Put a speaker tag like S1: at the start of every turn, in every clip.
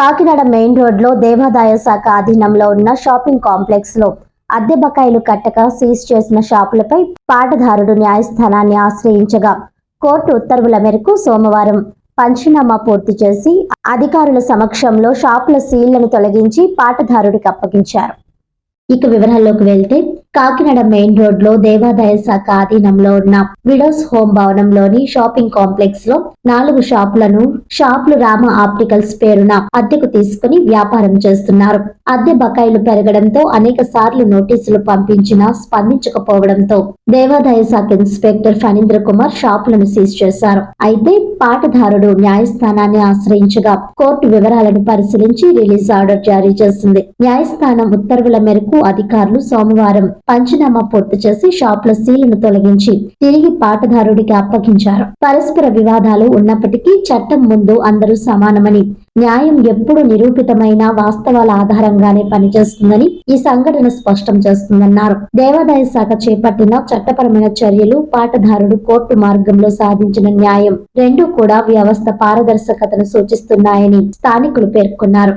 S1: Kakinada main రోడ్లో దేవాదాయ శాఖ అధీనంలో ఉన్న షాపింగ్ కాంప్లెక్స్లో అద్దె బకాయిలు కట్టక సీజ్ చేసిన షాపులపై పాటదారుడు న్యాయస్థానాన్ని ఆశ్రయించగా కోర్టు ఉత్తర్వుల మేరకు సోమవారం పంచనామా పూర్తి చేసి అధికారుల సమక్షంలో షాపుల సీళ్ళను తొలగించి పాటదారుడికి అప్పగించారు. ఇక వివరాల్లోకి వెళ్తే కాకినాడ మెయిన్ రోడ్లో దేవాదాయ శాఖ అధీనంలో ఉన్న విడోస్ హోమ్ భవనంలోని షాపింగ్ కాంప్లెక్స్లో నాలుగు షాపులను షాపులు రామ ఆప్టికల్స్ పేరున అద్దెకు తీసుకుని వ్యాపారం చేస్తున్నారు. అద్దె బకాయిలు పెరగడంతో అనేక సార్లు నోటీసులు పంపించినా స్పందించకపోవడంతో దేవాదాయ శాఖ ఇన్స్పెక్టర్ ఫణీంద్ర కుమార్ షాపులను సీజ్ చేశారు. అయితే పాటదారుడు న్యాయస్థానాన్ని ఆశ్రయించగా కోర్టు వివరాలను పరిశీలించి రిలీజ్ ఆర్డర్ జారీ చేసింది. న్యాయస్థానం ఉత్తర్వుల మేరకు అధికారులు సోమవారం పంచనామా పూర్తి చేసి షాపుల సీలును తొలగించి తిరిగి పాటదారుడికి అప్పగించారు. పరస్పర వివాదాలు ఉన్నప్పటికీ చట్టం ముందు అందరూ సమానమని న్యాయం ఎప్పుడు నిరూపితమైన వాస్తవాల ఆధారంగానే పనిచేస్తుందని ఈ సంఘటన స్పష్టం చేస్తుందన్నారు. దేవాదాయ శాఖ చేపట్టిన చట్టపరమైన చర్యలు పాటదారుడు కోర్టు మార్గంలో సాధించిన న్యాయం రెండూ కూడా వ్యవస్థ పారదర్శకతను సూచిస్తున్నాయని స్థానికులు పేర్కొన్నారు.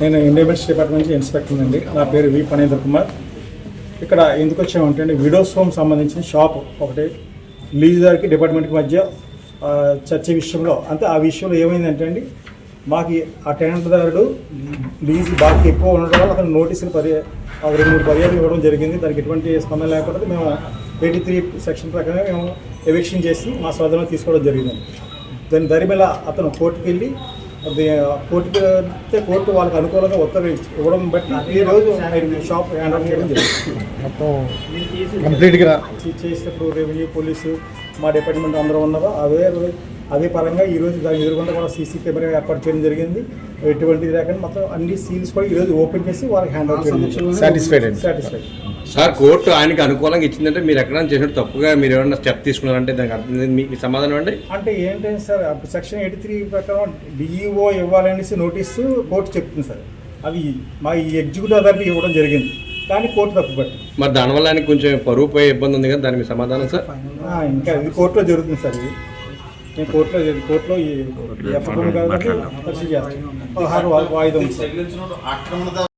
S2: నేను ఇండియన్స్ డిపార్ట్మెంట్ నుంచి ఇన్స్పెక్టర్ అండి నా పేరు వి పనేంద్ర కుమార్. ఇక్కడ ఎందుకు వచ్చామంటే అండి విడోస్ హోమ్ సంబంధించిన షాప్ ఒకటి లీజుదారికి డిపార్ట్మెంట్కి మధ్య చర్చ విషయంలో. అంటే ఆ విషయంలో ఏమైందంటే అండి మాకు ఆ టెనెంట్దారుడు లీజు బాగా ఎక్కువ ఉండడం వల్ల అతను నోటీసులు పరి రెండు మూడు పర్యాలు ఇవ్వడం జరిగింది. దానికి ఎటువంటి స్పందన లేకపోతే మేము ఎయిటీ త్రీ సెక్షన్ ప్రకారం మేము ఎవిక్షన్ చేసి మా స్వాధీనంలో తీసుకోవడం జరిగింది దాని దరిమేళ అతను కోర్టుకెళ్ళి అది కోర్టుకి వెళ్తే కోర్టు వాళ్ళకి అనుకూలంగా ఉత్తర్వు ఇవ్వడం బట్టి ఈ రోజు ఆయన షాప్ హ్యాండ్ ఓవర్ చేయడం జరిగింది.
S3: మొత్తం కంప్లీట్గా
S2: ఇది చేసేటప్పుడు రెవెన్యూ పోలీసు మా డిపార్ట్మెంట్ అందరూ ఉన్నారు? అదే రోజు అదే పరంగా ఈ రోజు దాని ఎదురుకుండా కూడా సీసీ కెమెరా ఏర్పాటు చేయడం జరిగింది. ఎటువంటిది లేకుండా మొత్తం అన్ని సీల్స్ కూడా ఈ రోజు ఓపెన్ చేసి వాళ్ళకి హ్యాండ్ ఓవర్ చేయడం
S3: అండి.
S2: సాటిస్ఫైడ్
S4: సార్ కోర్టు ఆయనకి అనుకూలంగా ఇచ్చిందంటే మీరు ఎక్కడైనా చేసినట్టు తప్పుగా మీరు ఏమైనా స్టెప్ తీసుకున్నారంటే దానికి అర్థం మీ మీ సమాధానం అండి?
S2: అంటే ఏంటంటే సార్ సెక్షన్ ఎయిటీ త్రీ ప్రకారం డిఈఓ ఇవ్వాలనేసి నోటీసు కోర్టు చెప్తుంది సార్. అది మా ఈ ఎగ్జిక్యూటివ్ అథారిటీ ఇవ్వడం జరిగింది. కానీ కోర్టు తప్పుపట్టి
S4: మరి దానివల్ల ఆయనకి కొంచెం పరువు పోయే ఇబ్బంది ఉంది కదా దానికి మీ సమాధానం సార్?
S2: ఇంకా ఇది కోర్టులో జరుగుతుంది సార్ ఇది. నేను కోర్టులో కోర్టులో ఈ కాబట్టి పరిశీలి చేస్తాను పదహారు వాయిదా ఉంది